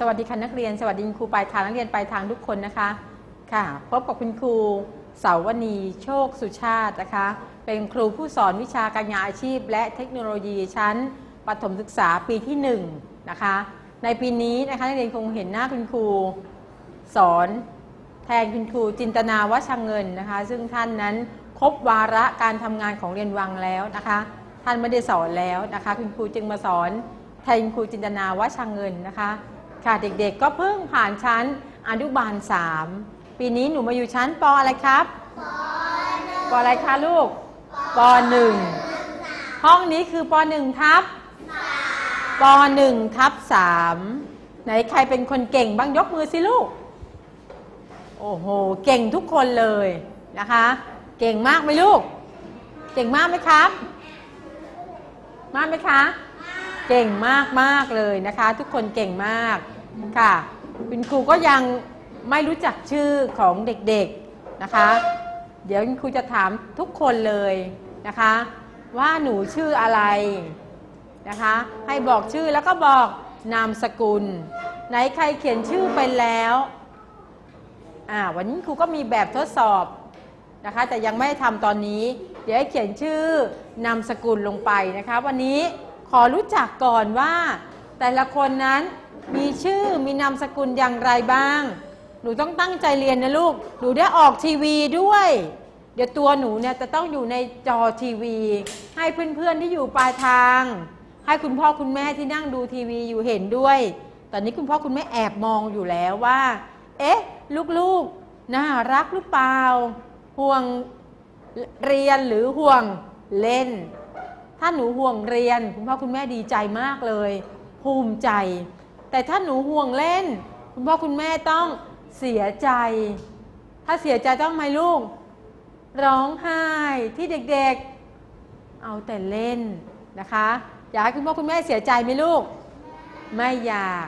สวัสดีค่ะนักเรียน สวัสดีครูปลายทางนักเรียนปลายทางทุกคนนะคะค่ะพบกับคุณครูเสาวณีโชคสุชาตินะคะ เป็นครูผู้สอนวิชาการงานอาชีพ และเทคโนโลยีชั้นประถมศึกษาปีที่1นะคะในปีนี้นะคะนักเรียนคงเห็นหน้าคุณครูสอนแทนคุณครูจินตนาวัชเงินนะคะ ซึ่งท่านนั้นครบวาระการทำงานของเรียนวังแล้วนะคะ ท่านไม่ได้สอนแล้วนะคะ คุณครูจึงมาสอนแทนคุณครูจินตนาวัชเงินนะคะ ค่ะเด็กๆ ก็เพิ่งผ่านชั้นอนุบาล 3 ปีนี้หนูมาอยู่ชั้นปอะไรครับปอะไรคะลูกปหนึ่งห้องนี้คือปหนึ่งทับปหนึ่งทับสามไหนใครเป็นคนเก่งบ้างยกมือสิลูก โอ้โห เก่งทุกคนเลยนะคะ เก่งมากไหมลูก เก่งมากไหมครับ มากไหมคะ เก่งมากมากเลยนะคะ ทุกคนเก่งมาก ค่ะ คุณครูก็ยังไม่รู้จักชื่อของเด็กๆนะคะ เดี๋ยวคุณครูจะถามทุกคนเลยนะคะ ว่าหนูชื่ออะไรนะคะ ให้บอกชื่อแล้วก็บอกนามสกุล ไหนใครเขียนชื่อไปแล้วอ่าวันนี้ครูก็มีแบบทดสอบนะคะ แต่ยังไม่ทำตอนนี้ เดี๋ยวให้เขียนชื่อนามสกุลลงไปนะคะ วันนี้ขอรู้จักก่อนว่าแต่ละคนนั้น มีชื่อมีนามสกุลอย่างไรบ้าง หนูต้องตั้งใจเรียนนะลูก หนูได้ออกทีวีด้วย เดี๋ยวตัวหนูเนี่ยจะต้องอยู่ในจอทีวี ให้เพื่อนๆที่อยู่ปลายทาง ให้คุณพ่อคุณแม่ที่นั่งดูทีวีอยู่เห็นด้วย ตอนนี้คุณพ่อคุณแม่แอบมองอยู่แล้วว่า เอ๊ะ ลูกๆ น่ารักหรือเปล่า ห่วงเรียนหรือห่วงเล่น ถ้าหนูห่วงเรียน คุณพ่อคุณแม่ดีใจมากเลย ภูมิใจ แต่ถ้าหนูห่วงเล่น คุณพ่อคุณแม่ต้องเสียใจ ถ้าเสียใจต้องไหมลูก ร้องไห้ที่เด็กๆ เอาแต่เล่นนะคะ อยากให้คุณพ่อคุณแม่เสียใจไหมลูก ไม่อยาก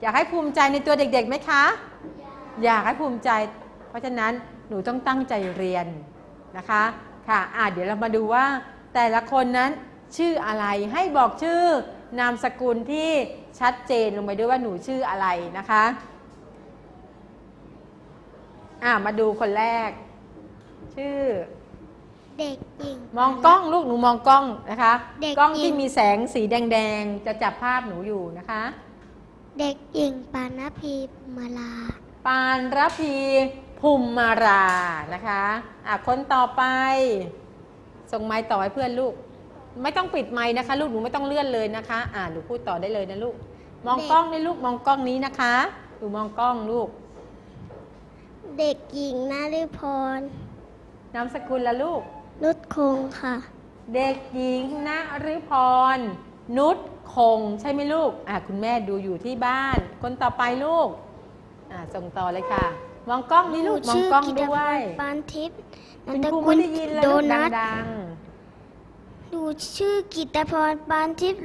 อยากให้ภูมิใจในตัวเด็กๆไหมคะ อยากให้ภูมิใจ เพราะฉะนั้นหนูต้องตั้งใจเรียนนะคะค่ะอะเดี๋ยวเรามาดูว่าแต่ละคนนั้นชื่ออะไรให้บอกชื่อ นามสกุลที่ชัดเจนลงไปด้วยว่าหนูชื่ออะไรนะคะอะมาดูคนแรก ชื่อ เด็กหญิง มองกล้องลูกหนูมองกล้องนะคะ เด็กกล้องหญิที่งมีแสงสีแดงๆ จะจับภาพหนูอยู่นะคะ เด็กหญิงปานพีมาลา ปานรพีภูมิมารานะคะ อะคนต่อไป ส่งไม้ต่อให้เพื่อนลูก ไม่ต้องปิดไม้นะคะ ลูกหนูไม่ต้องเลื่อนเลยนะคะ อ่าหนูพูดต่อได้เลยนะลูก มองเด็กกล้องนี่ลูกมองกล้องนี้นะคะหนูมองกล้องลูก เด็กหญิงนาฤพรนามสกุลละลูก นุชคงค่ะ เด็กหญิงณฤพร นุชคงใช่ไหมลูก อะคุณแม่ดูอยู่ที่บ้าน คนต่อไปลูก อะส่งต่อเลยค่ะ มองกล้องนี่ลูกมองชื่กล้องกิตด้วพยรปานทิพย์นัคุนณทครูกุไม่ลได้ยินเลยโดลูกนัท ดังดูชื่อกิตพรปานทิพย์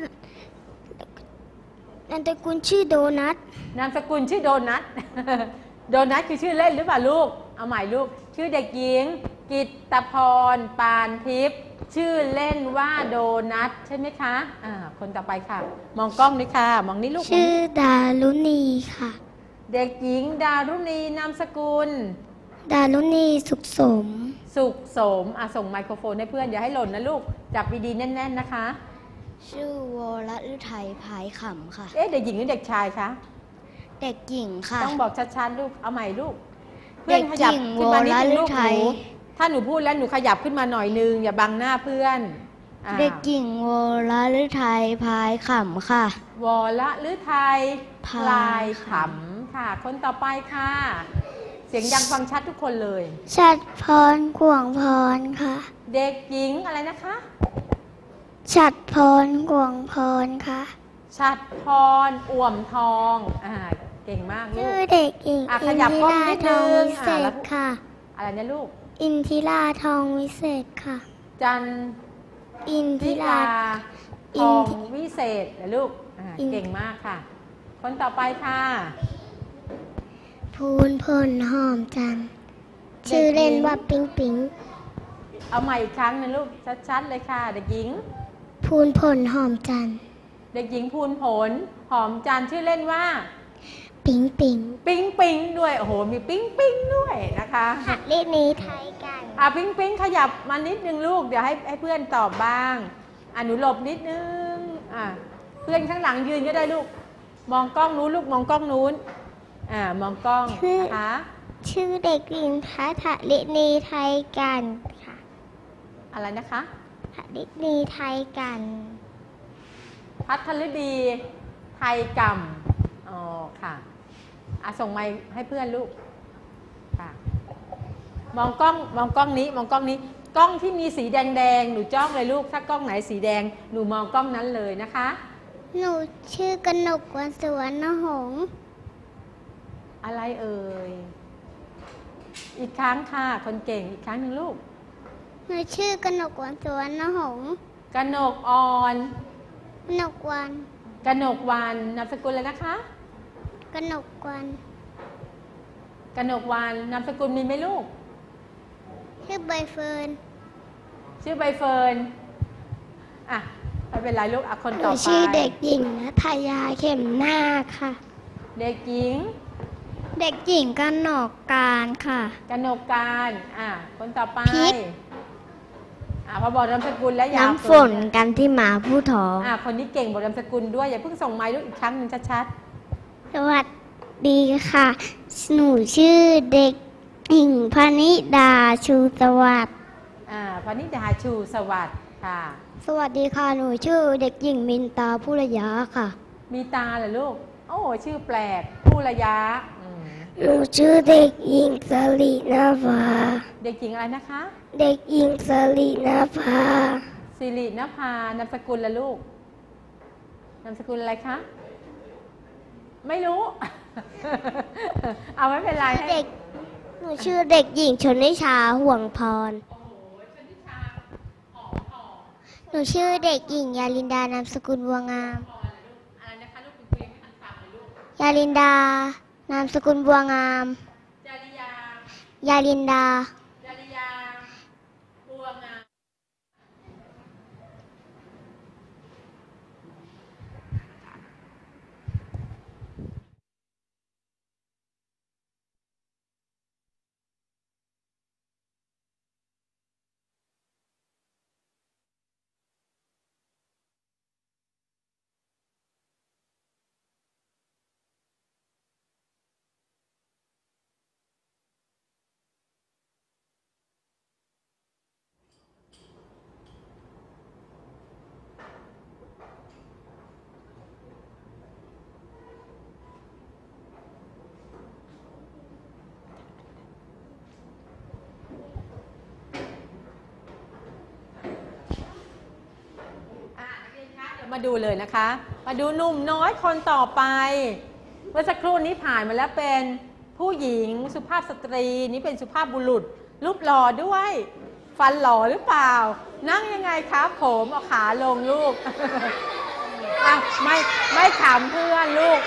นันทกุลชื่อโดนัทๆนามสกุลชื่อโดนัท โดนัทคือชื่อเล่นหรือเปล่าลูก เอาใหม่ลูก ชื่อเด็กหญิง กิตตพรปานทิพย์ ชื่อเล่นว่าโดนัทใช่ไหมคะอ่าคนต่อไปค่ะ มองกล้องด้วยค่ะ มองนี่ลูกมองชื่อนี่ดารุณีค่ะ เด็กหญิงดารุณีนามสกุล ดารุณีสุขสม สุขสมอะส่งไมโครโฟนให้เพื่อนอย่าให้หล่นนะลูก จับดีๆแน่น ๆ นะคะ ชื่อวรฤทัยพายขำค่ะ เอ๊ะเด็กหญิงหรือเด็กชายคะเด็กหญิงค่ะ ต้องบอกชัดๆลูกเอาใหม่ลูกเด็กขยัหญิงขึ้นมานิดนึงลูกวรฤหทันูยถ้าหนูพูดแล้วหนูขยับขึ้นมาหน่อยนึงอย่าบังหน้าเพื่อนอ่าเด็กหญิงวรฤทัยพายขำค่ะวอละหรือไทยพลายลายขำค่ะ คนต่อไปค่ะเสียงดังฟังชัดทุกคนเลย ชัดพรขวงพรค่ะ เด็กหญิงอะไรนะคะ ชัดพรขวงพรค่ะ ชัดพรอ่วมทองอ่าเก่งมากลูชื่อกเด็กหญิงอะอิขนยับทิกล้องรานิดทองนึงวิเศอะแล้ษวค่ะ อะไรนะลูก อินทิราทองวิเศษค่ะ จันอินทิทิราราอิทนองทิวิเศษนะลูกอ่าอินเก่งมากค่ะ คนต่อไปค่ะ พูนพลหอมจันทร์ชื่อเล่นว่าปิงปิง เอาใหม่อีกครั้งนะลูก ชัดๆเลยค่ะ เด็กหญิง พูนพลหอมจันทร์เด็กหญิงภูนผล หอมจันทร์ชื่อเล่นว่า ปิงปิง ปิ๊งปิ๊งด้วย โอ้โห มีปิ๊งปิ๊งด้วยนะคะหัดเล่นนี้ไทยกัน อะปิ๊งปิ๊งขยับมานิดนึงลูก เดี๋ยวให้ให้เพื่อนตอบบ้างอะหนูหลบนิดนึง อะ เพื่อนข้างหลังยืนก็ได้ลูก มองกล้องนู้นลูกมองกล้องนู้น อ่ามองกล้องนะคะชื่อเด็กหญิงทัศลินีไทยกันค่ะ อะไรนะคะทัศลินีไทยกัน พัทรดีไทยกรรมอ๋อค่ะอะส่งไมค์ให้เพื่อนลูกค่ะมองกล้องมองกล้องนี้มองกล้องนี้ กล้องที่มีสีแดงๆหนูจ้องเลยลูก ถ้ากล้องไหนสีแดงหนูมองกล้องนั้นเลยนะคะ หนูชื่อกนกวันสวนนหงส์ อะไรเอ่ย อีกครั้งค่ะ คนเก่งอีกครั้งหนึ่งลูก หนูชื่อกนกวันสวนนหงส์กนกอ่อนกนกวันกนกวันนามสกุลเลยนะคะกนกวันกนกวันนามสกุลมีไหมลูก ชื่อใบเฟิร์น ชื่อใบเฟิร์น อะไม่เป็นไรลูกอะคนหนูต่อไป ชื่อเด็กหญิงนัทยาเข็มนาคค่ะ เด็กหญิง เด็กหญิงกนกการค่ะ กนกการอะคนต่อไปพิษ อะพอบอกนามสกุลแล้วอยาน้ำฝนกันที่หมาผู้ทอง อะคนนี้เก่งบอกนามสกุลด้วยอย่าเพิ่งส่งไม้ลูกอีกครั้งหนึ่งชัดสวัสดีค่ะ หนูชื่อเด็กหญิงพนิดาชูสวัสดิ์ๆอ่าพนิดาชูสวัสดิ์ค่ะ สวัสดีค่ะ หนูชื่อเด็กหญิงมินตาผู้ระยะค่ะ มีตาเหรอลูก โอ้ชื่อแปลกผู้ระยะอืม หนูชื่อเด็กหญิงสลีนาภาเด็กหญิงอะไรนะคะ เด็กหญิงสลีนาภาสิรินภานามสกุลละลูก นามสกุลอะไรคะ ไม่รู้ เอาไม่เป็นไรให้เด็ก หนูชื่อเด็กหญิงชนนิชาห่วงพร หนูชื่อเด็กหญิงยาลินดานามสกุลบัวงามอะไรนะคะลูกคุณคุยไม่ทันฟังเลยลูกยาลินดา นามสกุลบัวงามจาริยายาลินดาจาริยาบัวงามอะนักเรียนคะเดี๋ยว มาดูเลยนะคะ มาดูหนุ่มน้อยคนต่อไป เมื่อสักครู่นี้ผ่านมาแล้วเป็นผู้หญิงสุภาพสตรี นี่เป็นสุภาพบุรุษ รูปหล่อด้วย ฟันหล่อหรือเปล่า นั่งยังไงครับผมเอาขาลงลูกอะไม่ไม่ขำเพื่อนลูก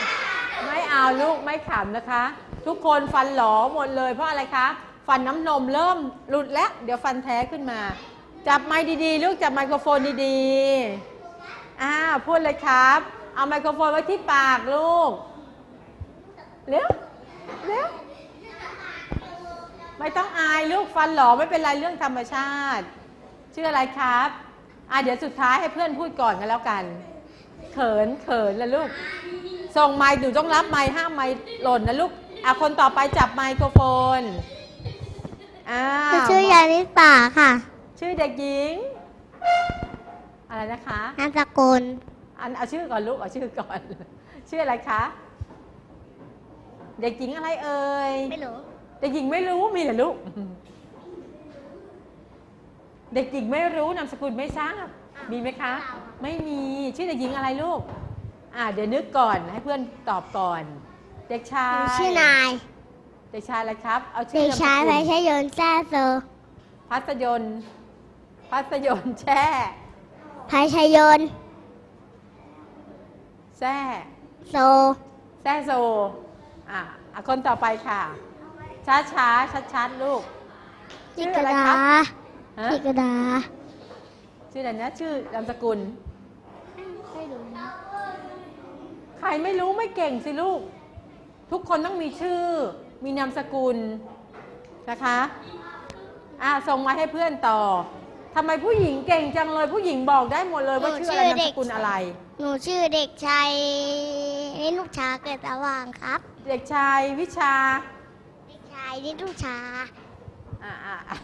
ไม่เอาลูกไม่ขำนะคะ ทุกคนฟันหลอหมดเลยเพราะอะไรคะ ฟันน้ำนมเริ่มหลุดแล้ว เดี๋ยวฟันแท้ขึ้นมา จับไม้ดีๆ ลูกจับไมโครโฟนดีๆ อ่าพูดเลยครับ เอาไมโครโฟนไว้ที่ปากลูก เร็ว เร็ว ไม่ต้องอายลูกฟันหลอไม่เป็นไรเรื่องธรรมชาติ ชื่ออะไรครับ อ่าเดี๋ยวสุดท้ายให้เพื่อนพูดก่อนกันแล้วกัน เขินเขินละลูก ส่งไมค์หนูต้องรับไมค์ห้ามไมค์หล่นนะลูก อะคนต่อไปจับไมโครโฟน อ้าหนูวชื่อยาลิสาค่ะ ชื่อเด็กหญิง อะไรนะคะนามสกุลอันเอาชื่อก่อนลูกเอาชื่อก่อน ชื่ออะไรคะเด็กหญิงอะไรเอ่ยไม่รู้เด็กหญิงไม่รู้มีเหรอลูก เด็กหญิงไม่รู้นามสกุลไม่ทราบมีไหมคะ ไม่มีชื่อเด็กหญิงอะไรลูก อ่าเดี๋ยวนึกก่อนให้เพื่อนตอบก่อน เด็กชาหนูยชื่อนาย เด็กชายอะไรครับ เอาชื่เด็อกนามสชายกุไพลชยนต์แซ่โซพัสยนต์พัสยนต์แช่ ไพชยนต์แซ่โซ แซ่โซ อะอะคนต่อไปค่ะ ช้าช้าชัดชัดๆลูก จิชื่อกระอะไรดาครับฮะจิกระดา ชื่ออะไรนะ ชื่อนามสกุล ไม่รู้ ใครไม่รู้ไม่เก่งสิลูก ทุกคนต้องมีชื่อ มีนามสกุลนะคะ อ่าส่งมาให้เพื่อนต่อ ทำไมผู้หญิงเก่งจังเลย ผู้หญิงบอกได้หมดเลยว่าหนูชื่ออะไรชื่อนามเด็สกกุลอะไร หนูชื่อเด็กชายนิทุชาเกิดสว่างครับ เด็กชายวิชา เด็กชายนิทุชาอ่าอ่าอ่า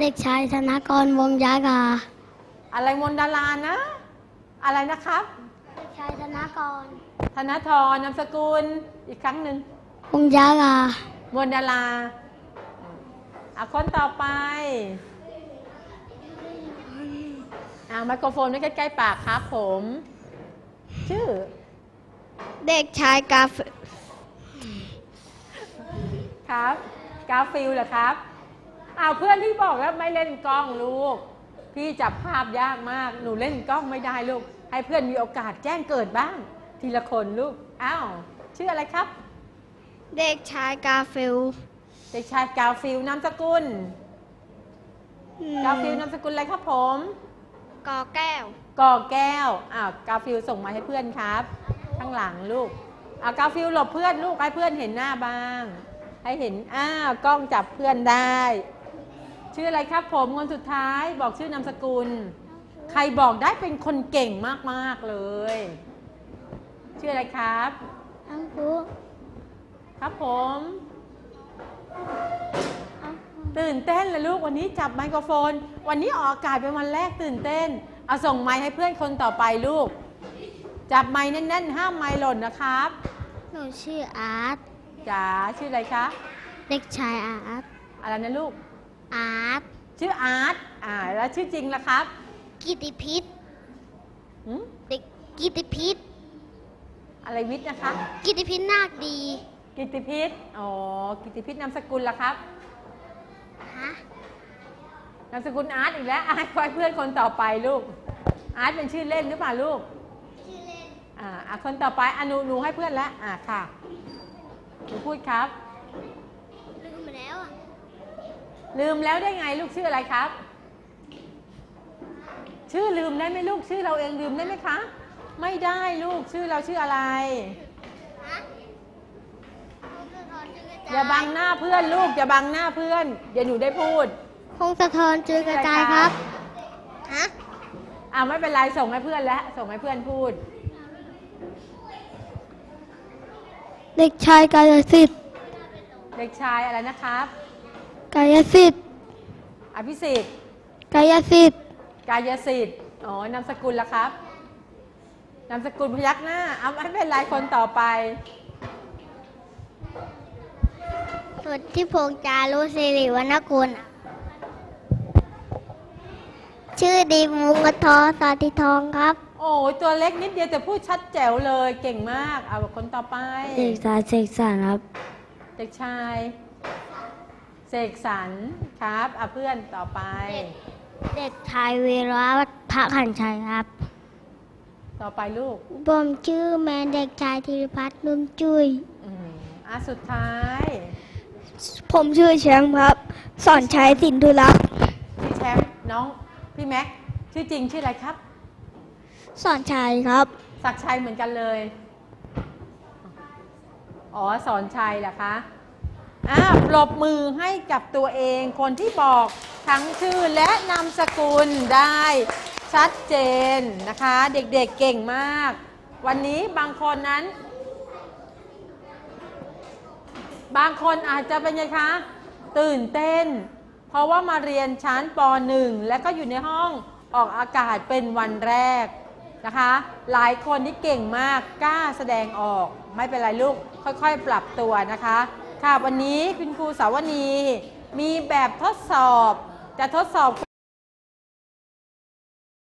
เด็กชายธนากรวงยากา อะไรมนดารานะ อะไรนะครับ เด็กชายธนากร ธนทรนามสกุลอีกครั้งหนึ่งวงยากามนดาราอะคนต่อไป อ่าไมโครโฟนไว้ใกล้ๆปากครับผม ชื่อ เด็กชายกาฟครับ กาฟิลเหรอครับอ้าวเพื่อนที่บอกแล้วไม่เล่นกล้องลูก พี่จับภาพยากมาก หนูเล่นกล้องไม่ได้ลูก ให้เพื่อนมีโอกาสแจ้งเกิดบ้าง ทีละคนลูก อ้าวชื่ออะไรครับ เด็กชายกาฟิล เด็กชายกาฟิลนามสกุล กาฟิลนามสกุลอะไรครับผม กอแก้วก่อแก้วอ้าวกาฟิลส่งมาให้เพื่อนครับ ข้างหลังลูกอ้าวกาฟิลหลบเพื่อนลูกให้เพื่อนเห็นหน้าบ้าง ให้เห็นอ้าวกล้องจับเพื่อนได้ ชื่ออะไรครับผมคนสุดท้ายบอกชื่อนามสกุล ใครบอกได้เป็นคนเก่งมากๆเลย ชื่ออะไรครับอังคูครับผม ตื่นเต้นเลยลูกวันนี้จับไมโครโฟน วันนี้ออกอากาศเป็นวันแรกตื่นเต้น เอาส่งไมค์ให้เพื่อนคนต่อไปลูก จับไมค์แน่นๆ ห้ามไมค์หล่นนะครับ หนูชื่ออาร์ตจ๋าชื่ออะไรคะ เด็กชายอาร์ต อะไรนะลูก อาร์ต ชื่ออาร์ต อ่า แล้วชื่อจริงล่ะครับ กิติพิษหืมเด็กกิติพิษ อะไรวิทย์นะคะ กิติพิษนาคดี กิตติพิษ อ๋อ กิตติพิษนามสกุลล่ะครับฮะนามสกุลอาร์ตอีกแล้วอาร์ตคอยเพื่อนคนต่อไปลูก อาร์ตเป็นชื่อเล่นหรือเปล่าลูก ชื่อเล่น อ่าอะคนต่อไปอะหนูหนูให้เพื่อนแล้วอ่าค่ะหนูพูดครับ ลืมไปแล้วอะ ลืมแล้วได้ไงลูกชื่ออะไรครับ ชื่อลืมได้ไหมลูกชื่อเราเองลืมได้ไหมคะ ไม่ได้ลูกชื่อเราชื่ออะไรฮะอย่าบังหน้าเพื่อนลูกอย่าบังหน้าเพื่อน เดี๋ยวหนูได้พูด พงศธรจือกระจายครับ ฮะอ่าไม่เป็นไร ส่งให้เพื่อนแล้ว ส่งให้เพื่อนพูด เด็กชายกายสิทธิ์ เด็กชายอะไรนะครับ กายสิทธิ์ อภิสิทธิ์ กายสิทธิ์ กายสิทธิ์ อ๋อ นามสกุลละครับ นามสกุลพยักหน้าเอาไม่เป็นไรคนต่อไปสุดที่พงษ์จารุสิริวรรณกุล ชื่อดีมุกทอสาธิทองครับ โอ้ยตัวเล็กนิดเดียวแต่พูดชัดแจ๋วเลยเก่งมาก เอาคนต่อไป เด็กชายเสกสรรครับ เด็กชายเสกสรรครับอะเพื่อนต่อไป เด็กชายวีรวัฒน์พระขันชัยครับ ต่อไปลูกผมชื่อแมนเด็กชายธีรพัฒน์นุ่มจุยอืมอะสุดท้าย ผมชื่อแชมป์ครับ สอนชัยสินธุรักษ์พี่แชมป์น้อง พี่แม็กชื่อจริงชื่ออะไรครับ สอนชัยครับ ศักดิ์ชัยเหมือนกันเลย อ๋อสอนชัยเหรอคะอ่าปรบมือให้กับตัวเองคนที่บอกทั้งชื่อและนามสกุลได้ชัดเจนนะคะ เด็กๆเเก่งมาก วันนี้บางคนนั้น บางคนอาจจะเป็นไงคะ ตื่นเต้น เพราะว่ามาเรียนชั้นป .1 และก็อยู่ในห้องออกอากาศเป็นวันแรกนะคะ หลายคนที่เก่งมากกล้าแสดงออกไม่เป็นไรลูก ค่อยๆ ปรับตัวนะคะ ค่ะวันนี้คุณครูสาวนีมีแบบทดสอบจะทดสอบ